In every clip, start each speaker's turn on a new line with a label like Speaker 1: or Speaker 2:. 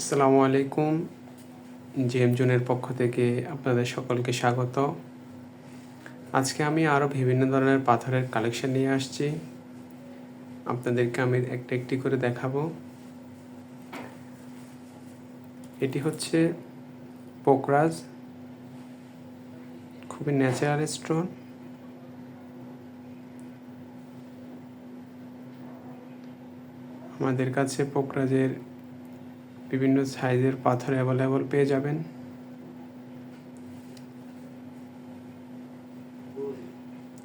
Speaker 1: আসসালামু আলাইকুম। জেম জোনের পক্ষ থেকে আপনাদের সকলকে স্বাগত। আজকে আমি আরও বিভিন্ন ধরনের পাথরের কালেকশন নিয়ে আসছি। আপনাদেরকে আমি একটা একটি করে দেখাবো। এটি হচ্ছে পোকরাজ। খুবই ন্যাচারাল স্টোন আমাদের কাছে পোকরাজের বিভিন্ন সাইজের পাথর অ্যাভেলেবল পেয়ে যাবেন।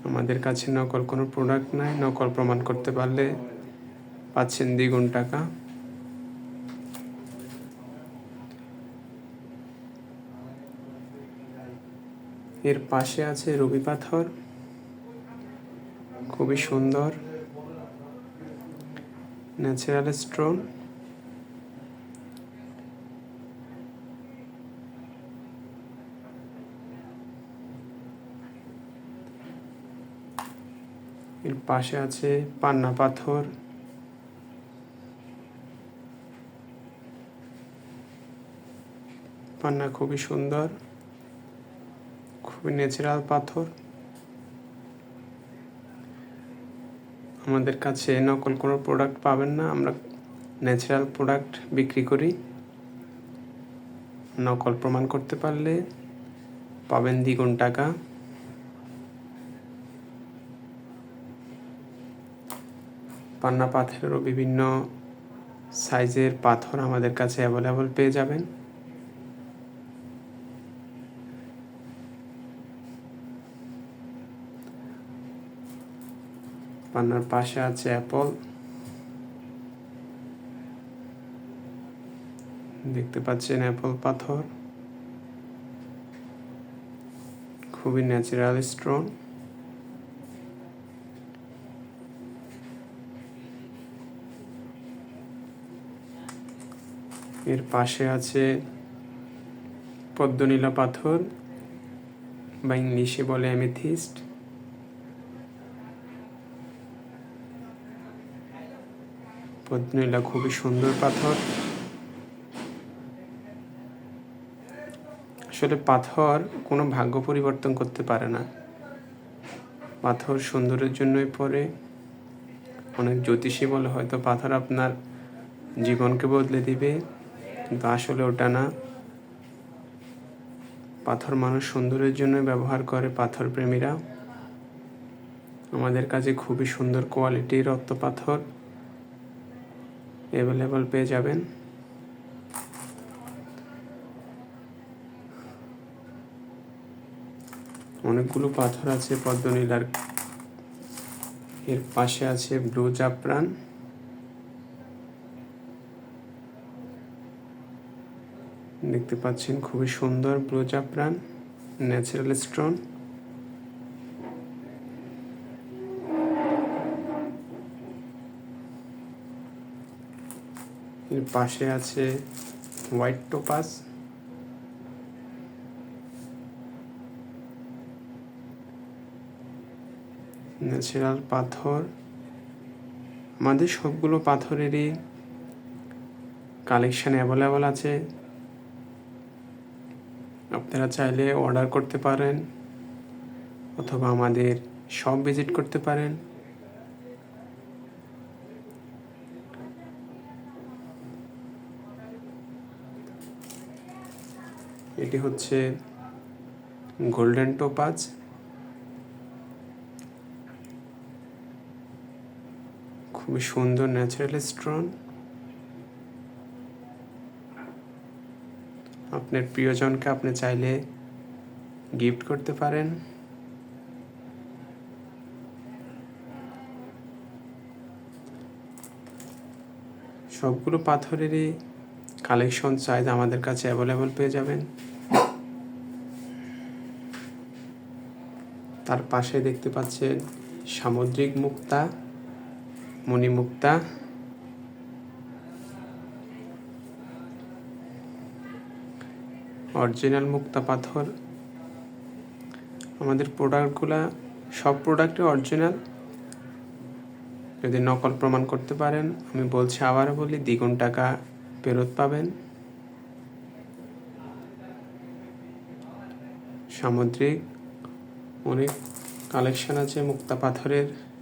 Speaker 1: আমাদের কাছে নকল কোনো প্রোডাক্ট নাই, নকল প্রমাণ করতে পারলে পাচ্ছেন দ্বিগুণ টাকা। এর পাশে আছে রবি পাথর। খুবই সুন্দর। Natural stone. এর পাশে আছে পান্না পাথর। পান্না খুবই সুন্দর, খুবই ন্যাচারাল পাথর। আমাদের কাছে নকল কোনো প্রোডাক্ট পাবেন না, আমরা ন্যাচারাল প্রোডাক্ট বিক্রি করি। নকল প্রমাণ করতে পারলে পাবেন দ্বিগুণ টাকা। পান্না পাথরেরও বিভিন্ন সাইজের পাথর আমাদের কাছে অ্যাভেলেবল পেয়ে যাবেন। পান্নার পাশে আছে অ্যাপল। দেখতে পাচ্ছেন অ্যাপল পাথর। খুবই ন্যাচারাল স্ট্রং এর পাশে আছে পদ্মনীলা পাথর বা ইংলিশে বলে অ্যামেথিস্ট। পদ্মনীলা খুবই সুন্দর পাথর। আসলে পাথর কোনো ভাগ্য পরিবর্তন করতে পারে না। পাথর সুন্দরের জন্যই পরে অনেক জ্যোতিষী বলে হয়তো পাথর আপনার জীবনকে বদলে দিবে। কিন্তু আসলে ওটা না। পাথর মানুষ সুন্দরের জন্য ব্যবহার করে পাথর প্রেমীরা। আমাদের কাছে খুবই সুন্দর কোয়ালিটির রক্ত পাথর অ্যাভেলেবল পেয়ে যাবেন। অনেকগুলো পাথর আছে, পদ্মনীলার। এর পাশে আছে ব্লু জাফরান। দেখতে পাচ্ছেন খুবই সুন্দর ব্লু জাফরান ন্যাচারাল স্টোন এর পাশে আছে হোয়াইট টোপাস ন্যাচারাল পাথর। আমাদের সবগুলো পাথরেরই কালেকশন অ্যাভেলেবল আছে। আপনারা চাইলে অর্ডার করতে পারেন, অথবা আমাদের শপ ভিজিট করতে পারেন। এটি হচ্ছে গোল্ডেন টোপাজ খুবই সুন্দর ন্যাচারাল স্টোন আপনার প্রিয়জনকে আপনি চাইলে গিফট করতে পারেন। সবগুলো পাথরেরই কালেকশন চাইজ আমাদের কাছে অ্যাভেলেবল পেয়ে যাবেন। তার পাশে দেখতে পাচ্ছেন সামুদ্রিক মুক্তা, মণিমুক্তা। অরিজিনাল মুক্তা পাথর। আমাদের প্রোডাক্টগুলা, সব প্রোডাক্টই অরিজিনাল। যদি নকল প্রমাণ করতে পারেন, আমি বলছি আবারও বলি, দ্বিগুণ টাকা ফেরত পাবেন। সামুদ্রিক অনেক কালেকশন আছে মুক্তা পাথরের।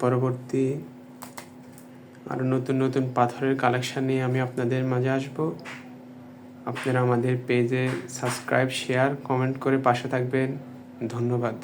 Speaker 1: পরবর্তী আরও নতুন নতুন পাথরের কালেকশান নিয়ে আমি আপনাদের মাঝে আসব। আপনারা আমাদের পেজে সাবস্ক্রাইব শেয়ার কমেন্ট করে পাশে থাকবেন। ধন্যবাদ।